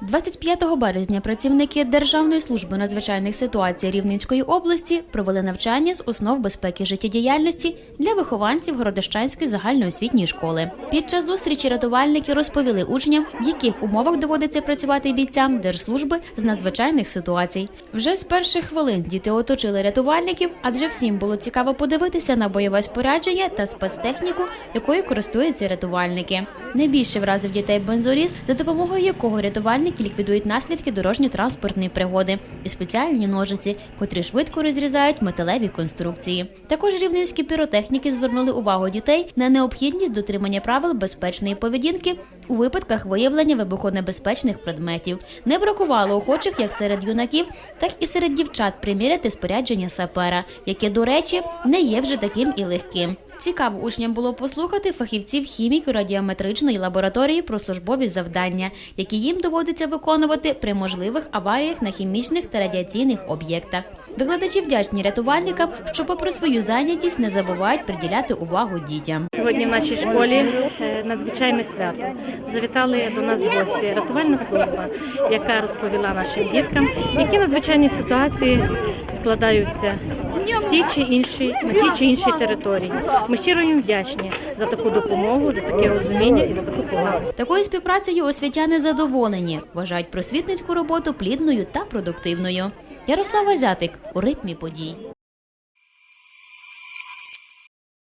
25 березня працівники Державної служби надзвичайних ситуацій Рівненської області провели навчання з основ безпеки життєдіяльності для вихованців Городищанської загальноосвітньої школи. Під час зустрічі рятувальники розповіли учням, в яких умовах доводиться працювати бійцям держслужби з надзвичайних ситуацій. Вже з перших хвилин діти оточили рятувальників, адже всім було цікаво подивитися на бойове спорядження та спецтехніку, якою користуються рятувальники. Найбільше вразив дітей бензоріз, за допомогою якого рятувальники ліквідують наслідки дорожньо-транспортної пригоди і спеціальні ножиці, котрі швидко розрізають металеві конструкції. Також рівненські піротехніки звернули увагу дітей на необхідність дотримання правил безпечної поведінки у випадках виявлення вибухонебезпечних предметів. Не бракувало охочих як серед юнаків, так і серед дівчат приміряти спорядження сапера, яке, до речі, не є вже таким і легким. Цікаво учням було послухати фахівців хіміко радіометричної лабораторії про службові завдання, які їм доводиться виконувати при можливих аваріях на хімічних та радіаційних об'єктах. Викладачі вдячні рятувальникам, що, попри свою зайнятість, не забувають приділяти увагу дітям. Сьогодні в нашій школі е, надзвичайне свято. Завітали до нас гості рятувальна служба, яка розповіла нашим діткам, які надзвичайні ситуації складаються в тій чи іншій на тій чи іншій території. Ми щиро їм вдячні за таку допомогу, за таке розуміння і за таку повагу. Такою співпрацею освітяни задоволені, вважають просвітницьку роботу плідною та продуктивною. Ярослава Зятик у ритмі подій.